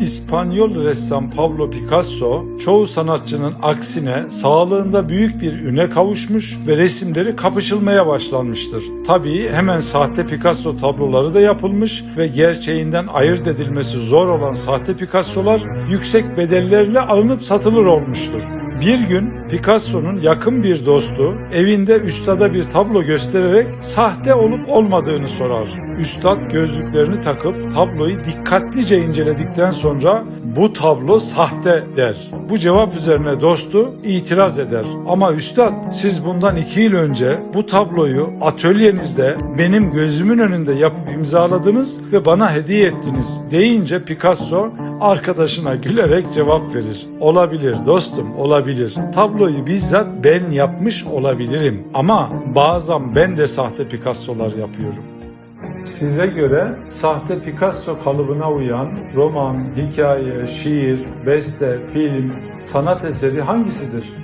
İspanyol ressam Pablo Picasso çoğu sanatçının aksine sağlığında büyük bir üne kavuşmuş ve resimleri kapışılmaya başlanmıştır. Tabii hemen sahte Picasso tabloları da yapılmış ve gerçeğinden ayırt edilmesi zor olan sahte Picasso'lar yüksek bedellerle alınıp satılır olmuştur. Bir gün Picasso'nun yakın bir dostu evinde üstada bir tablo göstererek sahte olup olmadığını sorar. Üstad gözlüklerini takıp tabloyu dikkatlice inceledikten sonra bu tablo sahte der. Bu cevap üzerine dostu itiraz eder. Ama üstad siz bundan iki yıl önce bu tabloyu atölyenizde benim gözümün önünde yapıp imzaladınız ve bana hediye ettiniz deyince Picasso arkadaşına gülerek cevap verir. Olabilir dostum olabilir. Tabloyu bizzat ben yapmış olabilirim ama bazen ben de sahte Picasso'lar yapıyorum. Size göre sahte Picasso kalıbına uyan roman, hikaye, şiir, beste, film, sanat eseri hangisidir?